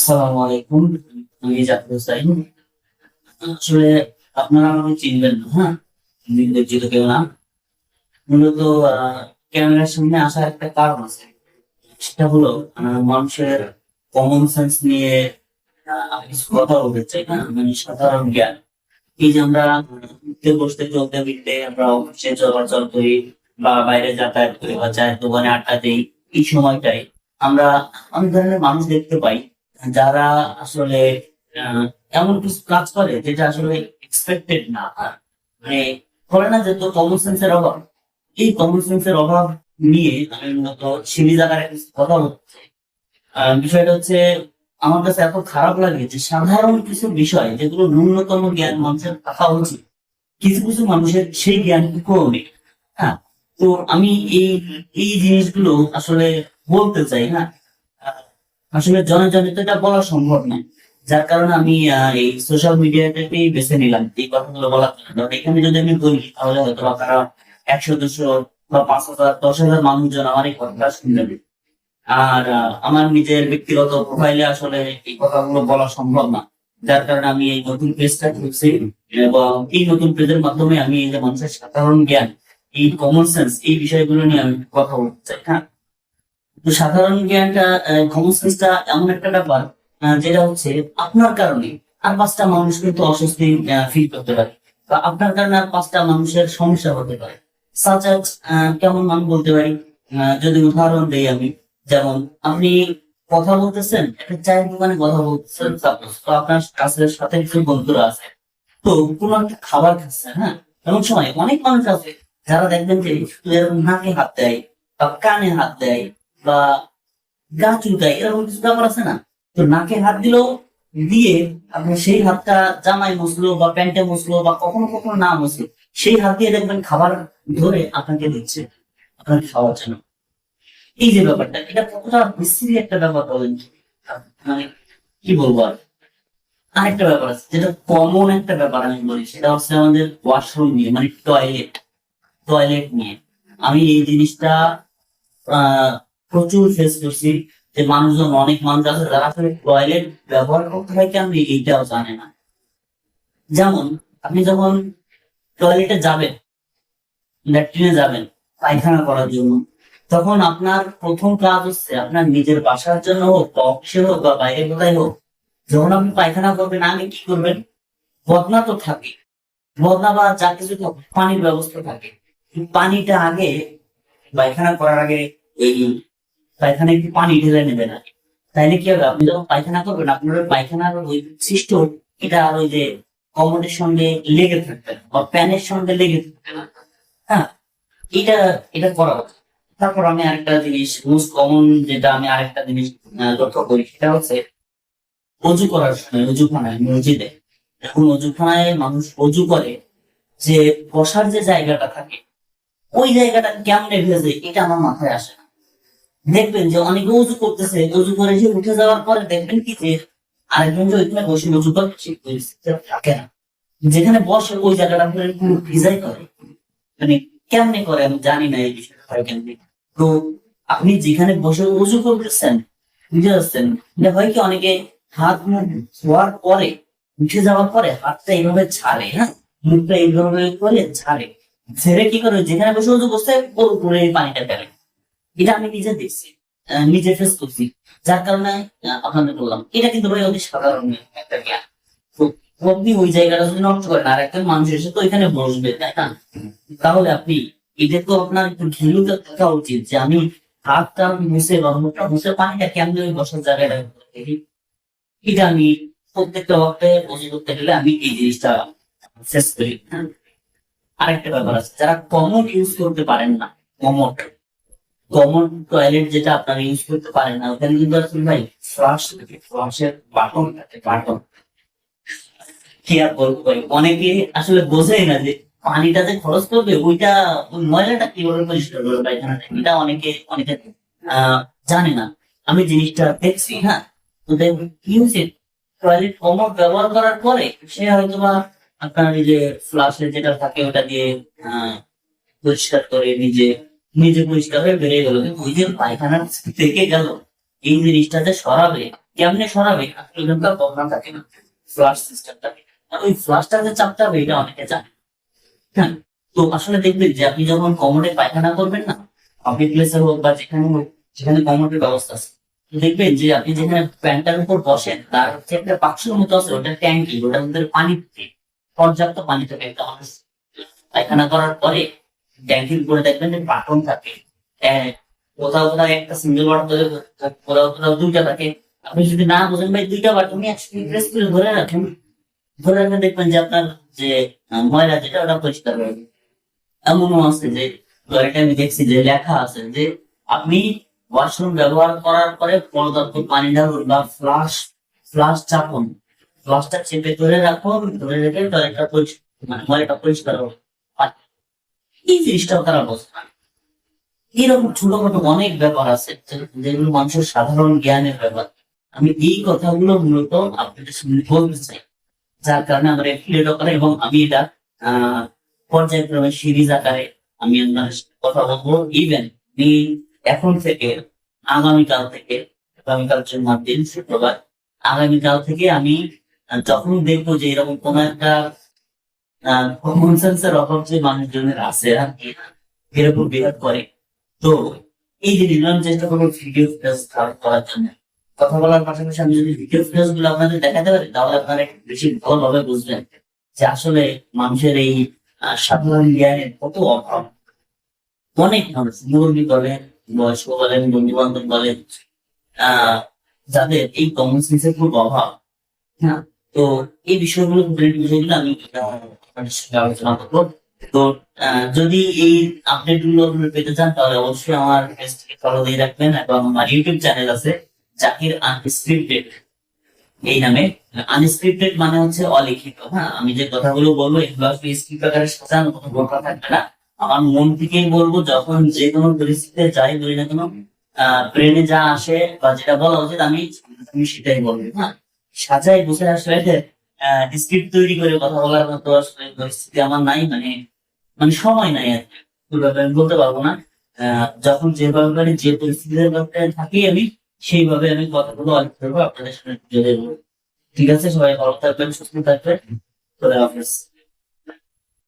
আসসালামু আলাইকুম। আমি জাকির হোসাইন। আসলে আপনারা আমাকে চিনবেন না হ্যাঁ? পরিচিত কেউ না। মূলত ক্যামেরার সামনে আসার একটা কারণ আছে। সেটা হলো মানুষের কমন সেন্স নিয়ে কিছু কথা বলতে চাই না মানে সাধারণ জ্ঞান। এই যে আমরা উঠতে, বসতে, চলতে, ফিরতে, আমরা অফিসে চলাচল করি বা বাইরে যাতায়াত করি বা চায়ের দোকানে আড্ডা দিই, এই সময়টাই আমরা অনেক ধরনের মানুষ দেখতে পাই। যারা আসলে এমন কিছু কাজ করে যেটা আসলে এক্সপেক্টেড না। মানে বলে না যে তো কমন সেন্সের অভাব। এই কমন সেন্সের অভাব নিয়ে আমি মূলত সিরিজ আকারে কথা হচ্ছে বিষয়টা হচ্ছে আমার কাছে এত খারাপ লাগে যে সাধারণ কিছু বিষয় যেগুলো ন্যূনতম জ্ঞান মানুষের থাকা উচিত কিছু কিছু মানুষের সেই জ্ঞানটুকুও নেই। হ্যাঁ তো আমি এই এই জিনিসগুলো আসলে বলতে চাই হ্যাঁ আহ, আসলে জনে জনে এটা বলা সম্ভব না। যার কারণে আমি এই সোশ্যাল মিডিয়াটাকেই বেছে নিলাম। এই কথাগুলো বলার জন্য এখানে যদি আমি বলি, তাহলে হয়তো আপনারা একশো, দুশো বা পাঁচ হাজার, দশ হাজার মানুষজন আমার এই কথাটা শুনবে। আর আমার নিজের ব্যক্তিগত প্রোফাইলে আসলে এই কথাগুলো বলা সম্ভব না। যার কারণে আমি এই নতুন পেজটা খুলছি এবং এই নতুন পেজের মাধ্যমে আমি এই যে মানুষের সাধারণ জ্ঞান, এই কমন সেন্স এই বিষয়গুলো নিয়ে আমি কথা বলতে চাই। হ্যাঁ? তো সাধারণ জ্ঞানটা কমন সেন্সটা এমন একটা ব্যাপার যেটা হচ্ছে আপনার কারণে আর পাঁচটা মানুষ কিন্তু অস্বস্তি ফিল করতে পারে। বা আপনার কারণে আর পাঁচটা মানুষের সমস্যা হতে পারে। সাচ কেমন মান বলতে পারি? যদি উদাহরণ দেই আমি যেমন আপনি কথা বলতেছেন একটা চায়ের দোকানে কথা বলতেছেন suppose, তো আপনার কাছে সাথে কিছু বন্ধুরা আছে তো কোনো একটা খাবার খাচ্ছে হ্যাঁ? এমন সময় অনেক মানুষ আছে যারা দেখবেন যে নাকে হাত দেয় বা কানে হাত দেয় বা গা চুলকায় এরকম কিছু ব্যাপার আছে না? তো নাকে হাত দিলেও দিয়ে আপনি সেই হাতটা জামাই মুসলো বা প্যান্টে মুসলো বা কখনো কখনো না মুসলো সেই হাত দিয়ে দেখবেন খাবার ধরে আপনাকে দিচ্ছে আপনাকে খাওয়ার জন্য। এই যে ব্যাপারটা এটা কতটা বিশ্রী একটা ব্যাপার বলেন? মানে কি বলব আর? আরেকটা ব্যাপার আছে যেটা কমন একটা ব্যাপার আমি বলি সেটা হচ্ছে আমাদের ওয়াশরুম নিয়ে মানে টয়লেট টয়লেট নিয়ে। আমি এই জিনিসটা আহ, প্রচুর ফেস করছি যে মানুষজন অনেক মানুষ আছে যারা আসলে টয়লেট ব্যবহার করতে হয় কেন এইটাও জানে না। যেমন আপনি যখন টয়লেটে যাবেন ল্যাট্রিনে যাবেন পায়খানা করার জন্য তখন আপনার প্রথম কাজ হচ্ছে আপনার নিজের বাসার জন্য হোক বা অফিসে হোক বা বাইরে কোথায় হোক যখন আপনি পায়খানা করবেন আগে কি করবেন? বদনা তো থাকে। বদনা বা যা কিছু থাকে, পানির ব্যবস্থা থাকে। পানিটা আগে পায়খানা করার আগে এই পায়খানা একটু পানি ঢেলে নেবেন আগে তাইলে কি হবে? আপনি যখন পায়খানা করবেন, আপনার পায়খানার ওই সৃষ্ট এটা আর ওই যে কমোডের সঙ্গে লেগে থাকবে বা প্যানের সঙ্গে লেগে থাকবে না। হ্যাঁ এটা এটা করা। তারপর আমি আরেকটা জিনিস মোস্ট কমন যেটা আমি আরেকটা জিনিস লক্ষ্য করি, সেটা হচ্ছে অজু করার সময়, অজুখানায়, মসজিদে। এখন অজুখানায় মানুষ অজু করে যে বসার যে জায়গাটা থাকে, ওই জায়গাটা কেমনে ভেজে, এটা আমার মাথায় আসে না। দেখবেন যে অনেকে উজু করতেছে, উজু করে যে উঠে যাওয়ার পরে দেখবেন কি যে আরেকজন যে ওইখানে বসে উজু করে থাকে না। যেখানে বসে ওই জায়গাটা ভিজাই করে। মানে কেমনে করে আমি জানি না এই বিষয়টা তো আপনি যেখানে বসে উজু করতেছেন বুঝতে পারছেন এটা হয় কি অনেকে হাত মুখ ধোয়ার পরে, উঠে যাওয়ার পরে হাতটা এইভাবে ছাড়ে হ্যাঁ? মুখটা এইভাবে করে ছাড়ে ছেড়ে কি করে? যেখানে বসে উজু করছে, ওর উপরে পানিটা ফেলে। এটা আমি নিজে দেখছি নিজে ফেস করছি। যার কারণে আপনাদের বললাম, এটা কিন্তু ভাই অতি সাধারণ একটা জ্ঞান। আপনি ওই জায়গাটা যদি নষ্ট করেন, আর একটা মানুষ এসে তো এখানে বসবে, তাই না? তাহলে আপনি এটা তো আপনার একটু ঘিলুতে থাকা উচিত যে আমি হাতটা মুছে বা মুখটা মুছে পানিটা কেমন ওই বসার জায়গাটা এটা আমি প্রত্যেকটা ওয়াক্তে বসে করতে গেলে আমি এই জিনিসটা শেষ করি। হ্যাঁ। আরেকটা ব্যাপার আছে, যারা কমন ইউজ করতে পারেন না কমন কমন টয়লেট যেটা আপনারা ইউজ করতে পারেন না, ওখানে কিন্তু আসলে ভাই ফ্লাশ থাকে ফ্লাশের বাটন থাকে বাটন কি আর বলব ভাই, অনেকে আসলে বোঝেই না যে পানিটা যে খরচ করবে, ওইটা ওই ময়লাটা কীভাবে পরিষ্কার করবে পায়খানাটা এটা অনেকে অনেকে জানে না। আমি জিনিসটা দেখছি হ্যাঁ তো কি হয়েছে টয়লেট কমন ব্যবহার করার পরে সে হয়তো বা আপনার যে ফ্লাশে যেটা থাকে, ওটা দিয়ে পরিষ্কার করে নিজে নিজে পরিষ্কার হয়ে বেরিয়ে গেল। যে পায়খানা থেকে গেল, এই জিনিসটা যে সরাবে, কেমনে সরাবে? এখানকার প্রবলেম থাকে না। ফ্লাশ সিস্টেমটা ওই ফ্লাশটা যে চাপতে হবে, এটা অনেকে জানে। হ্যাঁ তো আসলে দেখবেন যে আপনি যখন কমোডে পায়খানা করবেন না পাবলিক প্লেসে হোক বা যেখানে হোক যেখানে কমোডের ব্যবস্থা আছে। দেখবেন যে আপনি যেখানে প্যান্টার উপর বসেন, তার হচ্ছে একটা বাক্সের মতো আছে, ওটা ট্যাঙ্কি ওটার মধ্যে পানি পর্যাপ্ত পানি থাকে। একটা মানুষ পায়খানা করার পরে ট্যাঙ্কির উপরে দেখবেন যে বাটন থাকে কোথাও কোথাও একটা সিঙ্গেল বাটন কোথাও কোথাও দুইটা থাকে। আপনি যদি না বোঝেন ভাই, দুইটা বাটনই একসাথে করে ধরে রাখেন। ধরে রাখলে দেখবেন যে আপনার যে ময়লা যেটা, ওটা পরিষ্কার হয়ে যাবে। এমনও আছে যে আমি দেখছি যে লেখা আছে যে, আপনি ওয়াশরুম ব্যবহার করার পরে পর্যাপ্ত পানি ঢালুন বা ফ্লাশ ফ্লাশ চাপুন। ফ্লাশটা চেপে ধরে রাখুন, ধরে রেখে টয়লেটটা পরিষ্কার মানে ময়লাটা পরিষ্কার হবে এই জিনিসটাও তারা বোঝে? না এরকম ছোটখাটো অনেক ব্যাপার আছে যেগুলো মানুষের সাধারণ জ্ঞানের ব্যাপার। আমি এই কথাগুলো মূলত আপনাদের সামনে বলতে চাই। যার কারণে আমার এফিলেট করে এবং আমি এটা পর্যায়ক্রমে সিরিজ আকারে আমি আপনার কথা বলব। ইভেন এখন থেকে, আগামীকাল থেকে, আগামীকাল জুম্মার দিন শুক্রবার, আগামীকাল থেকে আমি যখন দেখব যে এরকম কোন একটা কমন সেন্সের অভাব যে মানুষজনের আছে, আর কি এরকম বিহেভ করে। তো এই জিনিসগুলো আমি চেষ্টা করব ভিডিও ফুটেজ করার জন্য, কথা বলার পাশাপাশি আমি যদি ভিডিও ফুটেজগুলো আপনাদের দেখাতে পারি, তাহলে আপনারা একটু বেশি ভালোভাবে বুঝবেন যে আসলে মানুষের এই সাধারণ জ্ঞানের কত অভাব। অনেক মানুষ, মুরব্বী বলেন, বয়স্ক বলেন বন্ধু বান্ধব বলেন যাদের এই কমন সেন্সের খুব অভাব। হ্যাঁ তো এই বিষয়গুলো বিষয়গুলো আমি তো যদি এই আপডেটগুলো পেতে চান, তাহলে অবশ্যই আমার পেজটিকে ফলো দিয়ে রাখবেন এবং আমার ইউটিউব চ্যানেল আছে জাকির আনস্ক্রিপ্টেড এই নামে। আনস্ক্রিপ্টেড মানে হচ্ছে অলিখিত হ্যাঁ? আমি যে কথাগুলো বলব, এগুলো আসলে স্ক্রিপ্ট আকারে সাজানো, কোনো দরকার থাকবে না। আমার মন থেকেই বলব, যখন যে কোনো পরিস্থিতিতে যাই, বলি না কেন ব্রেনে যা আসে বা যেটা বলা উচিত, আমি সেটাই বলব হ্যাঁ? সাজাই বসে আসলে স্ক্রিপ্ট তৈরি করে কথা বলার মতো আসলে পরিস্থিতি আমার নাই মানে মানে সময় নাই আর। ওইভাবে আমি বলতে পারব না। যখন যেভাবে পারি যে পরিস্থিতির মধ্যে থাকি আমি, সেইভাবে আমি কথাগুলো অনেক করব, আপনাদের ধরবো। ঠিক আছে? সবাই ভালো থাকবেন, সুস্থ থাকবেন। খোদা হাফেজ।